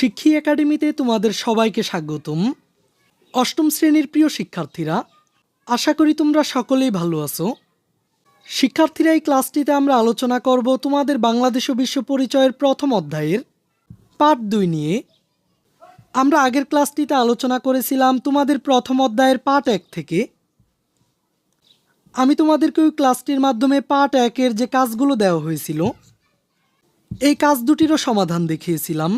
শিক্ষী একাডেমিতে তোমাদের সবাইকে স্বাগতম। অষ্টম শ্রেণির প্রিয় শিক্ষার্থীরা, আশা করি তোমরা সকলেই ভালো আছো। শিক্ষার্থীরা, এই ক্লাসটিতে আমরা আলোচনা করব তোমাদের বাংলাদেশ ও বিশ্ব পরিচয়ের প্রথম অধ্যায়ের পাঠ দুই নিয়ে। আমরা আগের ক্লাসটিতে আলোচনা করেছিলাম তোমাদের প্রথম অধ্যায়ের পাঠ এক থেকে। আমি তোমাদেরকে ওই ক্লাসটির মাধ্যমে পাঠ একের যে কাজগুলো দেওয়া হয়েছিল, এই কাজ দুটিরও সমাধান দেখিয়েছিলাম।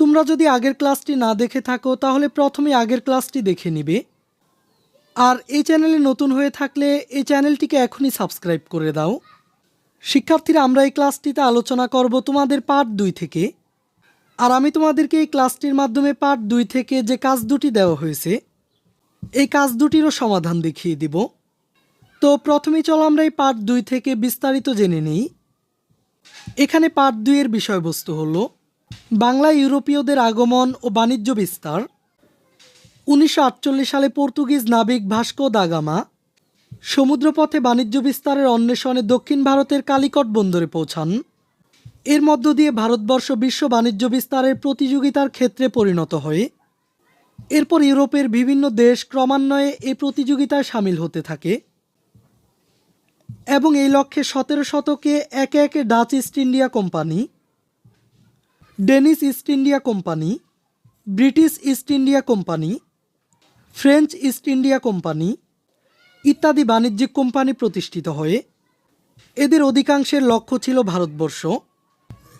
তোমরা যদি আগের ক্লাসটি না দেখে থাকো, তাহলে প্রথমে আগের ক্লাসটি দেখে নিবে। আর এই চ্যানেলে নতুন হয়ে থাকলে এই চ্যানেলটিকে এখনই সাবস্ক্রাইব করে দাও। শিক্ষার্থীরা, আমরা এই ক্লাসটিতে আলোচনা করব তোমাদের পার্ট দুই থেকে। আর আমি তোমাদেরকে এই ক্লাসটির মাধ্যমে পার্ট দুই থেকে যে কাজ দুটি দেওয়া হয়েছে, এই কাজ দুটিরও সমাধান দেখিয়ে দিব। তো প্রথমেই চলো আমরা এই পার্ট দুই থেকে বিস্তারিত জেনে নিই। এখানে পার্ট দুইয়ের বিষয়বস্তু হলো বাংলা ইউরোপীয়দের আগমন ও বাণিজ্য বিস্তার। উনিশশো আটচল্লিশ সালে পর্তুগিজ নাবিক ভাস্কো দাগামা সমুদ্রপথে বাণিজ্য বিস্তারের অন্বেষণে দক্ষিণ ভারতের কালিকট বন্দরে পৌঁছান। এর মধ্য দিয়ে ভারতবর্ষ বিশ্ব বাণিজ্য বিস্তারের প্রতিযোগিতার ক্ষেত্রে পরিণত হয়। এরপর ইউরোপের বিভিন্ন দেশ ক্রমান্বয়ে এই প্রতিযোগিতায় সামিল হতে থাকে। এবং এই লক্ষ্যে সতেরো শতকে একে একে Dutch East India company Danish East India company, British East India company, French East India company ইত্যাদি বাণিজ্যিক কোম্পানি প্রতিষ্ঠিত হয়ে এদের অধিকাংশের লক্ষ্য ছিল ভারতবর্ষ।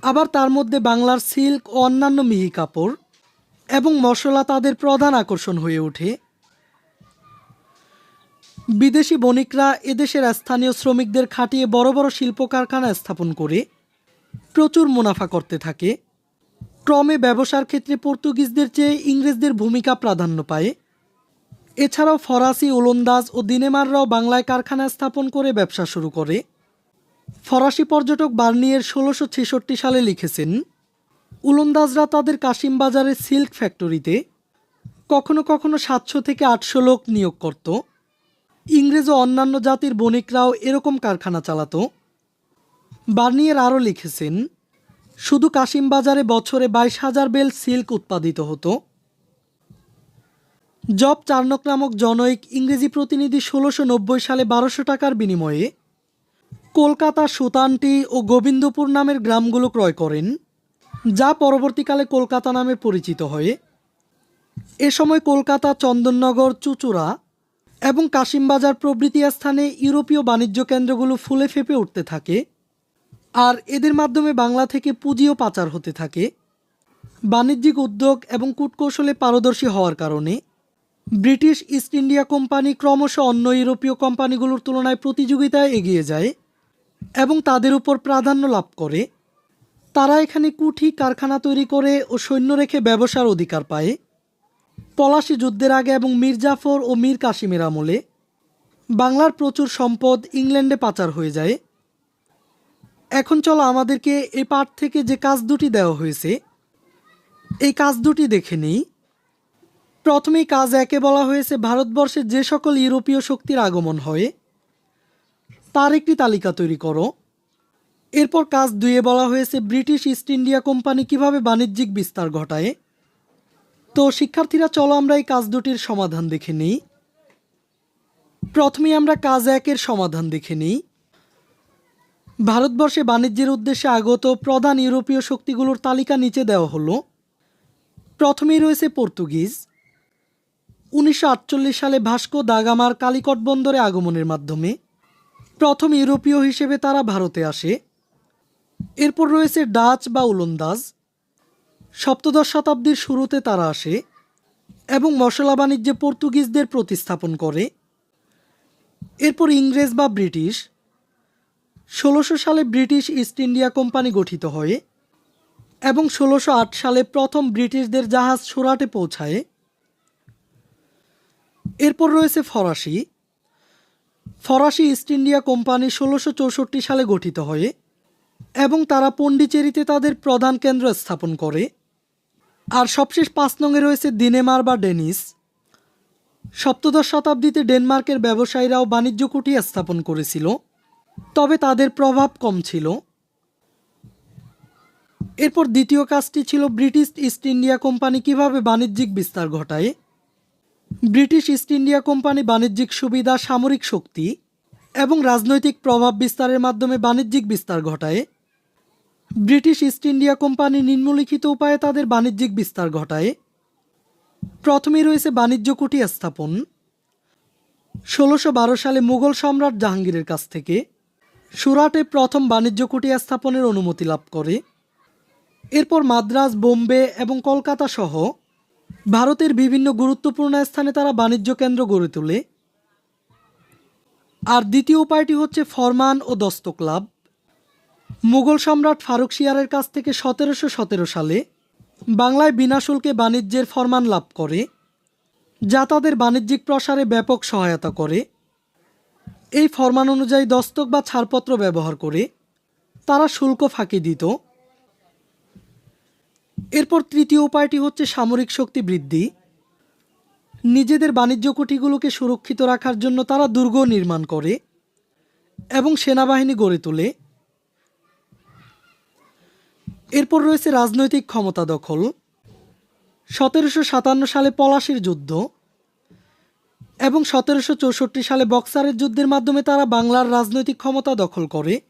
আবার তার মধ্যে বাংলার সিল্ক ও অন্যান্য মিহি কাপড় এবং মশলা তাদের প্রধান আকর্ষণ হয়ে ওঠে। বিদেশি বণিকরা এদেশের স্থানীয় শ্রমিকদের খাটিয়ে বড় বড় শিল্প কারখানা স্থাপন করে প্রচুর মুনাফা করতে থাকে। ক্রমে ব্যবসার ক্ষেত্রে পর্তুগিজদের চেয়ে ইংরেজদের ভূমিকা প্রাধান্য পায়। এছাড়াও ফরাসি ওলন্দাজ ও দিনেমাররাও বাংলায় কারখানা স্থাপন করে ব্যবসা শুরু করে। ফরাসি পর্যটক বার্নিয়ের ষোলোশো ছেষট্টি সালে লিখেছেন উলন্দাজরা তাদের কাশিমবাজারের সিল্ক ফ্যাক্টরিতে কখনো কখনো সাতশো থেকে আটশো লোক নিয়োগ করত। ইংরেজ ও অন্যান্য জাতির বণিকরাও এরকম কারখানা চালাত। বার্নিয়ের আরও লিখেছেন শুধু কাশিমবাজারে বছরে বাইশ হাজার বেল সিল্ক উৎপাদিত হতো। জব চার্নক নামক জনৈক ইংরেজি প্রতিনিধি ষোলোশো নব্বই সালে বারোশো টাকার বিনিময়ে কলকাতা সুতানটি ও গোবিন্দপুর নামের গ্রামগুলো ক্রয় করেন, যা পরবর্তীকালে কলকাতা নামে পরিচিত হয়, এ সময় কলকাতা, চন্দননগর, চুচুড়া এবং কাশিমবাজার প্রভৃতি স্থানে ইউরোপীয় বাণিজ্য কেন্দ্রগুলো ফুলে ফেপে উঠতে থাকে। আর এদের মাধ্যমে বাংলা থেকে পুঁজিও পাচার হতে থাকে। বাণিজ্যিক উদ্যোগ এবং কূটকৌশলে পারদর্শী হওয়ার কারণে ব্রিটিশ ইস্ট ইন্ডিয়া কোম্পানি ক্রমশ অন্য ইউরোপীয় কোম্পানিগুলোর তুলনায় প্রতিযোগিতায় এগিয়ে যায় এবং তাদের উপর প্রাধান্য লাভ করে। তারা এখানে কুঠি কারখানা তৈরি করে ও সৈন্য রেখে ব্যবসার অধিকার পায়। পলাশি যুদ্ধের আগে এবং মীর জাফর ও মীর কাশিমের আমলে বাংলার প্রচুর সম্পদ ইংল্যান্ডে পাচার হয়ে যায়। এখন চলো আমাদেরকে এ পাঠ থেকে যে কাজ দুটি দেওয়া হয়েছে, এই কাজ দুটি দেখে নিই। প্রথমেই কাজ একে বলা হয়েছে ভারতবর্ষে যে সকল ইউরোপীয় শক্তির আগমন হয়, তার একটি তালিকা তৈরি করো। এরপর কাজ দুইয়ে বলা হয়েছে, ব্রিটিশ ইস্ট ইন্ডিয়া কোম্পানি কীভাবে বাণিজ্যিক বিস্তার ঘটায়। তো শিক্ষার্থীরা, চলো আমরা এই কাজ দুটির সমাধান দেখে নিই। প্রথমেই আমরা কাজ একের সমাধান দেখে নিই। ভারতবর্ষে বাণিজ্যের উদ্দেশ্যে আগত প্রধান ইউরোপীয় শক্তিগুলোর তালিকা নিচে দেওয়া হলো, প্রথমেই রয়েছে পর্তুগিজ। উনিশশো আটচল্লিশ সালে ভাস্কো দাগামার কালিকট বন্দরে আগমনের মাধ্যমে প্রথম ইউরোপীয় হিসেবে তারা ভারতে আসে। এরপর রয়েছে ডাচ বা উলন্দাজ। সপ্তদশ শতাব্দীর শুরুতে তারা আসে এবং মশলা বাণিজ্যে পর্তুগিজদের প্রতিস্থাপন করে। এরপর ইংরেজ বা ব্রিটিশ। ষোলোশো সালে ব্রিটিশ ইস্ট ইন্ডিয়া কোম্পানি গঠিত হয় এবং ষোলোশো সালে প্রথম ব্রিটিশদের জাহাজ সুরাটে পৌঁছায়। এরপর রয়েছে ফরাসি। ফরাসি ইস্ট ইন্ডিয়া কোম্পানি ষোলোশো চৌষট্টি সালে গঠিত হয় এবং তারা পণ্ডিচেরিতে তাদের প্রধান কেন্দ্র স্থাপন করে। আর সবশেষ পাঁচ নঙে রয়েছে দিনেমার বা ডেনিস। সপ্তদশ শতাব্দীতে ডেনমার্কের ব্যবসায়ীরাও বাণিজ্য কুটি স্থাপন করেছিল। তবে তাদের প্রভাব কম ছিল। এরপর দ্বিতীয় কাজটি ছিল ব্রিটিশ ইস্ট ইন্ডিয়া কোম্পানি কীভাবে বাণিজ্যিক বিস্তার ঘটায়? ব্রিটিশ ইস্ট ইন্ডিয়া কোম্পানি বাণিজ্যিক সুবিধা, সামরিক শক্তি এবং রাজনৈতিক প্রভাব বিস্তারের মাধ্যমে বাণিজ্যিক বিস্তার ঘটায়। ব্রিটিশ ইস্ট ইন্ডিয়া কোম্পানি নিম্নলিখিত উপায়ে তাদের বাণিজ্যিক বিস্তার ঘটায়। প্রথমে রয়েছে বাণিজ্য কুটি স্থাপন। ষোলোশো সালে মুঘল সম্রাট জাহাঙ্গীরের কাছ থেকে সুরাটে প্রথম বাণিজ্য কুটি স্থাপনের অনুমতি লাভ করে। এরপর মাদ্রাজ, বোম্বে এবং কলকাতা সহ ভারতের বিভিন্ন গুরুত্বপূর্ণ স্থানে তারা বাণিজ্য কেন্দ্র গড়ে তোলে। আর দ্বিতীয় উপায়টি হচ্ছে ফরমান ও দস্তক লাভ। মুঘল সম্রাট ফারুক শিয়ারের কাছ থেকে সতেরোশো সতেরো সালে বাংলায় বিনা শুল্কে বাণিজ্যের ফরমান লাভ করে, যা তাদের বাণিজ্যিক প্রসারে ব্যাপক সহায়তা করে। এই ফরমান অনুযায়ী দস্তক বা ছাড়পত্র ব্যবহার করে তারা শুল্ক ফাঁকি দিত। এরপর তৃতীয় উপায়টি হচ্ছে সামরিক শক্তি বৃদ্ধি। নিজেদের বাণিজ্য কুঠিগুলোকে সুরক্ষিত রাখার জন্য তারা দুর্গ নির্মাণ করে এবং সেনাবাহিনী গড়ে তোলে। এরপর রয়েছে রাজনৈতিক ক্ষমতা দখল। সতেরোশো সাতান্ন সালে পলাশির যুদ্ধ। এবং সতেরোশো চৌষট্টি সালে বক্সারের যুদ্ধের মাধ্যমে তারা বাংলার রাজনৈতিক ক্ষমতা দখল করে।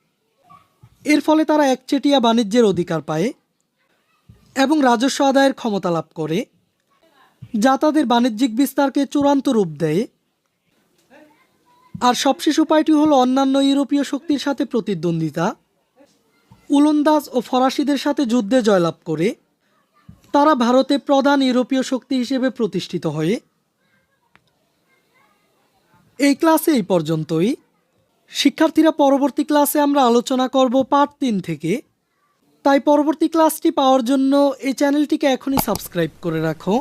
এর ফলে তারা একচেটিয়া বাণিজ্যের অধিকার পায় এবং রাজস্ব আদায়ের ক্ষমতা লাভ করে। যা তাদের বাণিজ্যিক বিস্তারকে চূড়ান্ত রূপ দেয়। আর সবশেষ উপায়টি হলো অন্যান্য ইউরোপীয় শক্তির সাথে প্রতিদ্বন্দ্বিতা। উলন্দাজ ও ফরাসিদের সাথে যুদ্ধে জয়লাভ করে। তারা ভারতে প্রধান ইউরোপীয় শক্তি হিসেবে প্রতিষ্ঠিত হয় এই ক্লাসে এই পর্যন্তই। শিক্ষার্থীরা পরবর্তী ক্লাসে আমরা আলোচনা করব পার্ট তিন থেকে। তাই পরবর্তী ক্লাসটি পাওয়ার জন্য এই চ্যানেলটিকে এখনই সাবস্ক্রাইব করে রাখো।